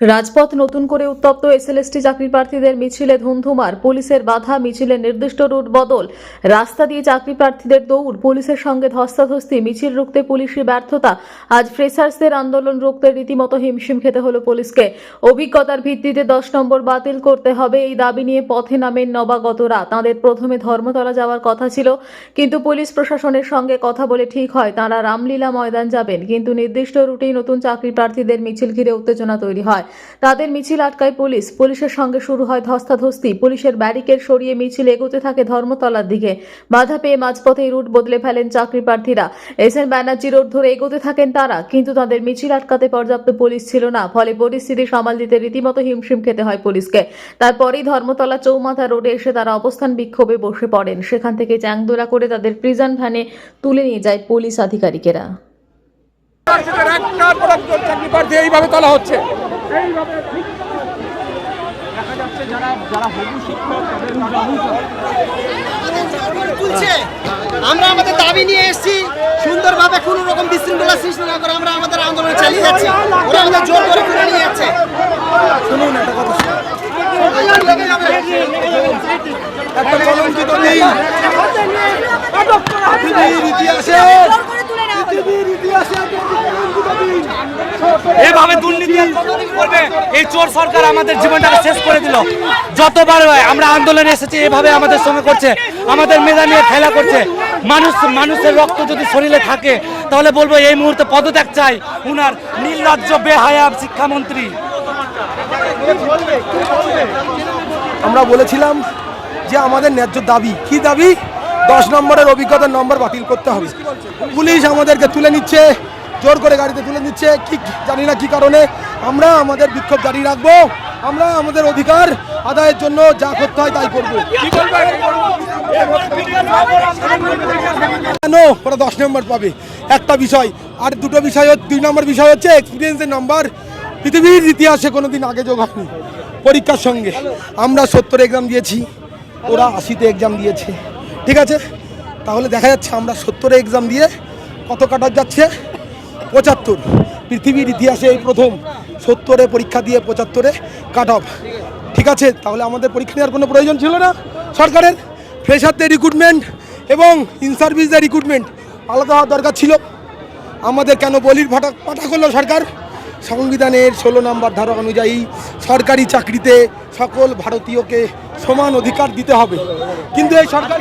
রাজপথ নতুন করে উত্তপ্ত এসএলএসটি চাকরি প্রার্থীদের মিছিলে ধুমধুমার পুলিশের বাধা, মিছিলে নির্দিষ্ট রুট বদল। রাস্তা দিয়ে চাকরি প্রার্থীদের দৌড়। পুলিশের সঙ্গে ধস্তাধস্তি, মিছিল রুখতে পুলিশের ব্যর্থতা। আজ ফ্রেশার্সদের আন্দোলন রুখতে রীতিমতো হিমশিম খেতে হলো পুলিশকে। অভিজ্ঞতার ভিত্তিতে দশ নম্বর বাতিল করতে হবে এই দাবি নিয়ে পথে নামেন নবাগতরা। তাঁদের প্রথমে ধর্মতলা যাওয়ার কথা ছিল, কিন্তু পুলিশ প্রশাসনের সঙ্গে কথা বলে ঠিক হয়, তাঁরা রামলীলা ময়দান যাবেন। কিন্তু নির্দিষ্ট রুটেই নতুন চাকরি প্রার্থীদের মিছিল ঘিরে উত্তেজনা তৈরি হয়। তাদের মিছিল আটকায় পুলিশ। পুলিশের সঙ্গে শুরু হয় ধস্তাধস্তি। পুলিশের ব্যারিকেড সরিয়ে মিছিল এগোতে থাকে ধর্মতলার দিকে। বাধা পেয়ে মাঝপথে রুট বদলে ফেলেন চাকরি প্রার্থীরা। এস এন ব্যানার্জি রোড ধরে এগোতে থাকেন তারা, কিন্তু তাদের মিছিল আটকাতে পর্যাপ্ত পুলিশ ছিল না, ফলে পরিস্থিতি সামাল দিতে রীতিমতো হিমশিম খেতে হয় পুলিশকে। তারপরেই ধর্মতলা চৌমাথা রোডে এসে তারা অবস্থান বিক্ষোভে বসে পড়েন। সেখান থেকে চ্যাংদোলা করে তাদের প্রিজন ভ্যানে তুলে নিয়ে যায় পুলিশ আধিকারিকেরা। প্রার্থীদের একটার পর তুলছে। আমরা আমাদের দাবি নিয়ে এসেছি সুন্দরভাবে কোনো রকম বিশৃঙ্খলা সৃষ্টি না করে আমরা আমাদের আন্দোলন চালিয়ে যাচ্ছি। ওরা আমাদের জোর করে তুলে নিয়ে যাচ্ছে। শুনুন একটা কথা একটা কলঙ্কিত দিন পৃথিবীর ইতিহাসে পৃথিবীর ইতিহাসে একটা কলঙ্কিত দিন। এভাবে দুর্নীতি করবে? এই চোর সরকার আমাদের জীবনটাকে শেষ করে দিল। যতবার আমরা আন্দোলনে এসেছি, এভাবে আমাদের সঙ্গে করছে, আমাদের মেধা নিয়ে খেলা করছে। মানুষ, মানুষের রক্ত যদি শরীরে থাকে, তাহলে বলব এই মুহূর্তে পদত্যাগ চাই উনার নির্লজ্জ, বেহায়াব শিক্ষামন্ত্রী। আমরা বলেছিলাম যে আমাদের ন্যায্য দাবি। কি দাবি? দশ নম্বরের অভিজ্ঞতার নম্বর বাতিল করতে হবে। পুলিশ আমাদেরকে তুলে নিচ্ছে। জোর করে গাড়িতে তুলে নিচ্ছে। কি জানি না কি কারণে। আমরা আমাদের বিক্ষোভ জারি রাখব। আমরা আমাদের অধিকার আদায়ের জন্য যা করতে হয় তাই করব। কেন? ওরা দশ নম্বর পাবে। একটা বিষয়। আর দুটো বিষয় দুই নম্বর বিষয় হচ্ছে এক্সপিরিয়েন্সের নাম্বার পৃথিবীর ইতিহাসে কোনোদিন আগে যোগ হয়নি। পরীক্ষার সঙ্গে। আমরা সত্তর এক্সাম দিয়েছি। ওরা আশিতে এক্সাম দিয়েছে। ঠিক আছে? তাহলে দেখা যাচ্ছে আমরা সত্তরে এক্সাম দিয়ে কত কাটার যাচ্ছে? পঁচাত্তর। পৃথিবীর ইতিহাসে এই প্রথম সত্তরে পরীক্ষা দিয়ে পঁচাত্তরে কাট অফ ঠিক আছে, তাহলে আমাদের পরীক্ষা নেওয়ার কোনো প্রয়োজন ছিল না। সরকারের ফ্রেশারদের রিক্রুটমেন্ট এবং ইন সার্ভিসদের রিক্রুটমেন্ট আলাদা হওয়ার দরকার ছিল। আমাদের কেন বলির ভাটা পাঠা করল সরকার? সংবিধানের ষোলো নম্বর ধারা অনুযায়ী সরকারি চাকরিতে সকল ভারতীয়কে সমান অধিকার দিতে হবে। কিন্তু এই সরকার